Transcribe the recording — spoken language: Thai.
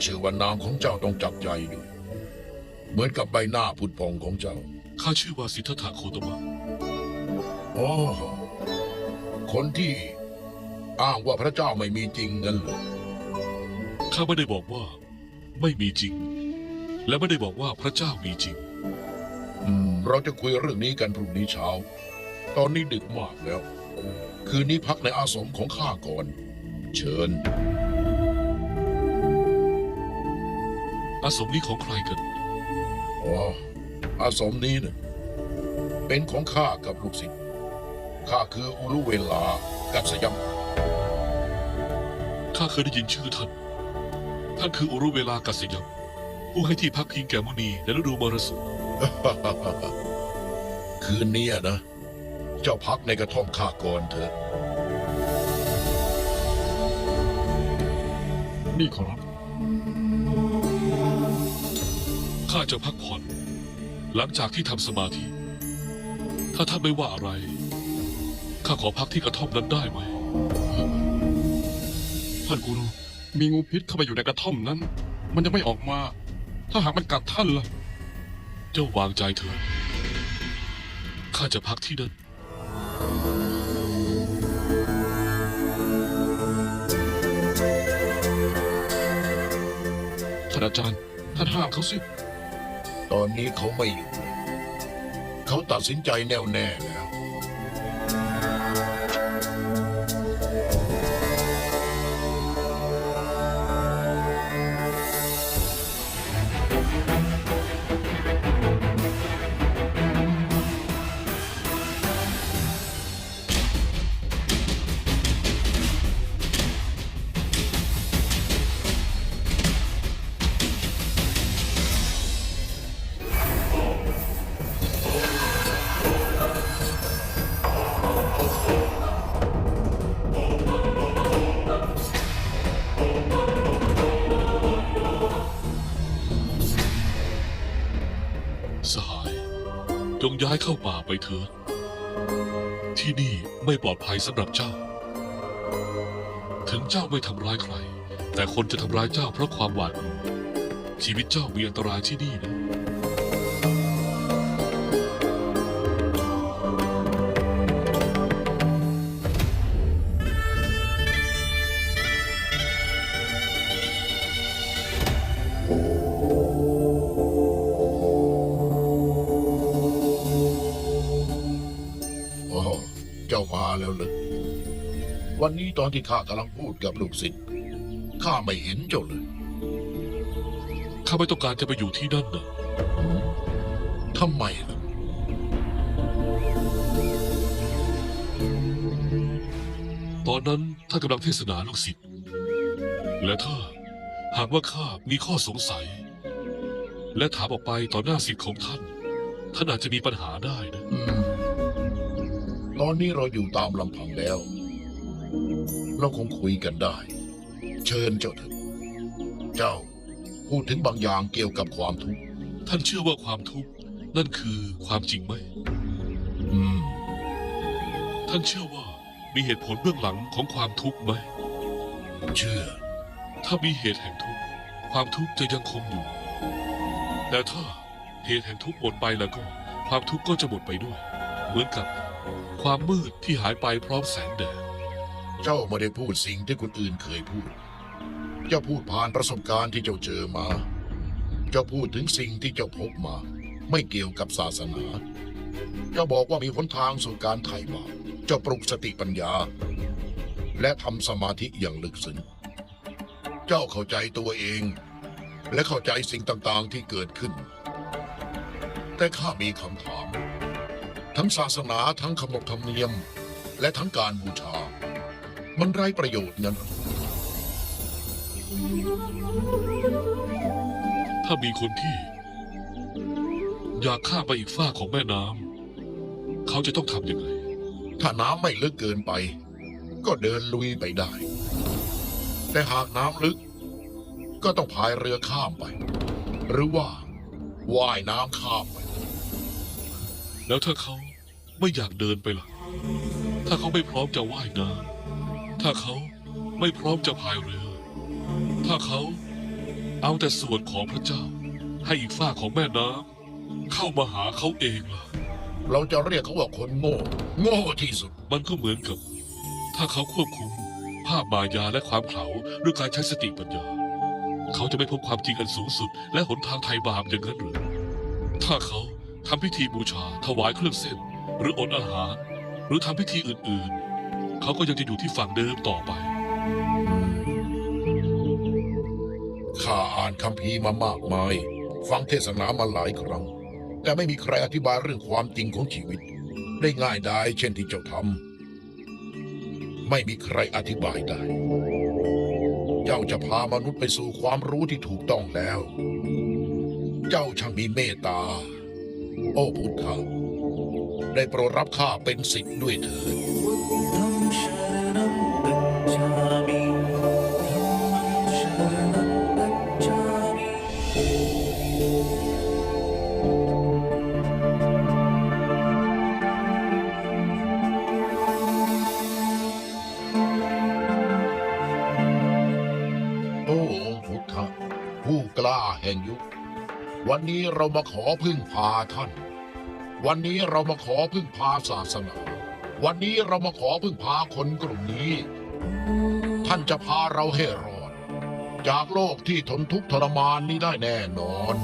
เชื่อว่านามของเจ้าต้องจับใจอยู่ เหมือนกับใบหน้าผุดพองของเจ้า ข้าชื่อว่าสิทธัตถะโคตมะ อ๋อ คนที่อ้างว่าพระเจ้าไม่มีจริงนั่นเหรอข้าไม่ได้บอกว่า ไม่มีจริง และไม่ได้บอกว่าพระเจ้ามีจริง อืม เราจะคุยเรื่องนี้กันพรุ่งนี้เช้า ตอนนี้ดึกมากแล้ว คืนนี้พักในอาสมของข้าก่อน เชิญ อาสมนี้ของใครกันอ๋ออาสมนี้นะเป็นของข้ากับลูกศิษย์ข้าคืออุรุเวลากัสยมข้าเคยได้ยินชื่อท่าน ท่านคืออุรุเวลากัสยมผู้ให้ที่พักพิงแก่มุนีในฤดูมรสุมคืนนี้นะ เจ้าพักในกระท่อมข้าก่อนเถอะ นี่ขอรับ ข้าจะพักผ่อน หลังจากที่ทำสมาธิ ถ้าท่านไม่ว่าอะไร ข้าขอพักที่กระท่อมนั้นได้ไหม ท่านกูรูมีงูพิษเข้าไปอยู่ในกระท่อมนั้น มันยังไม่ออกมา ถ้าหากมันกัดท่านล่ะ เจ้าวางใจเถอะ ข้าจะพักที่นั่นท่านอาจารย์ ท่านห้ามเขาสิ ตอนนี้เขาไม่อยู่ เขาตัดสินใจแน่วแน่แล้ว ย้ายเข้าป่าไปเถิด ที่นี่ไม่ปลอดภัยสำหรับเจ้า ถึงเจ้าไม่ทำร้ายใคร แต่คนจะทำร้ายเจ้าเพราะความหวาดกลัวชีวิตเจ้ามีอันตรายที่นี่นะามาแล้วเลยวันนี้ตอนที่ข้ากำลังพูดกับลูกศิษย์ข้าไม่เห็นเจ้าเลย ข้าไม่ต้องการจะไปอยู่ที่นั่นนะทำไมล่ะ ตอนนั้นท่านกำลังเทศนาลูกศิษย์ และถ้าหากว่าข้ามีข้อสงสัย และถามออกไปต่อหน้าศิษย์ของท่าน ท่านอาจจะมีปัญหาได้นะอืม ตอนนี้เราอยู่ตามลำพังแล้ว เราคงคุยกันได้ เชิญเจ้าเถอะเจ้าพูดถึงบางอย่างเกี่ยวกับความทุกข์ท่านเชื่อว่าความทุกข์นั่นคือความจริงไหม อืม ท่านเชื่อว่ามีเหตุผลเบื้องหลังของความทุกข์ไหม เชื่อ ถ้ามีเหตุแห่งทุกข์ความทุกข์จะยังคงอยู่ แต่ถ้าเหตุแห่งทุกข์หมดไปแล้วก็ ความทุกข์ก็จะหมดไปด้วย เหมือนกับ ความมืดที่หายไปพร้อมแสงแดด เจ้าไม่ได้พูดสิ่งที่คนอื่นเคยพูด เจ้าพูดผ่านประสบการณ์ที่เจ้าเจอมา เจ้าพูดถึงสิ่งที่เจ้าพบมา ไม่เกี่ยวกับศาสนา เจ้าบอกว่ามีหนทางสู่การไถ่บาป เจ้าปลุกสติปัญญา และทำสมาธิอย่างลึกซึ้ง เจ้าเข้าใจตัวเอง และเข้าใจสิ่งต่างๆที่เกิดขึ้น แต่ข้ามีคำถาม ทั้งศาสนาทั้งขนบธรรมเนียม และทั้งการบูชา มันไร้ประโยชน์นั้นหรอถ้ามีคนที่ อยากข้ามไปอีกฝ้ากของแม่น้ำเขาจะต้องทำยังไง ถ้าน้ำไม่ลึกเกินไป ก็เดินลุยไปได้ แต่หากน้ำลึก ก็ต้องพายเรือข้ามไป หรือว่าว่ายน้ำข้ามไป แล้วถ้าเขา ไม่อยากเดินไปล่ะถ้าเขาไม่พร้อมจะว่ายน้ำถ้าเขาไม่พร้อมจะพายเรือ ถ้าเขาเอาแต่ส่วนของพระเจ้า ให้อีกฝ้ากของแม่น้ำเข้ามาหาเขาเองล่ะ เราจะเรียกเขาว่าคนโง่ โง่ที่สุด มันก็เหมือนกับ ถ้าเขาควบคุม ภาพมายาและความเขลาด้วยการใช้สติปัญญา เขาจะไม่พบความจริงอันสูงสุด และหนทางไถ่บาปอย่างนั้นหรือถ้าเขาทำพิธีบูชาถวายเครื่องเส้น หรืออดอาหาร หรือทำพิธีอื่นๆ เขาก็ยังจะอยู่ที่ฝั่งเดิมต่อไป ข้าอ่านคัมภีร์มามากมาย ฟังเทศนามาหลายครั้ง แต่ไม่มีใครอธิบายเรื่องความจริงของชีวิต ได้ง่ายดายเช่นที่เจ้าทำไม่มีใครอธิบายได้ เจ้าจะพามนุษย์ไปสู่ความรู้ที่ถูกต้องแล้ว เจ้าช่างมีเมตตา โอ้พุทธะ ได้โปรดรับข้าเป็นสิทธิ์ด้วยเถิดโอ้พุทธผู้กล้าแห่งยุค วันนี้เรามาขอพึ่งพาท่าน วันนี้เรามาขอพึ่งพาศาสนา วันนี้เรามาขอพึ่งพาคนกลุ่มนี้ ท่านจะพาเราให้รอด จากโลกที่ทนทุกข์ทรมานนี้ได้แน่นอน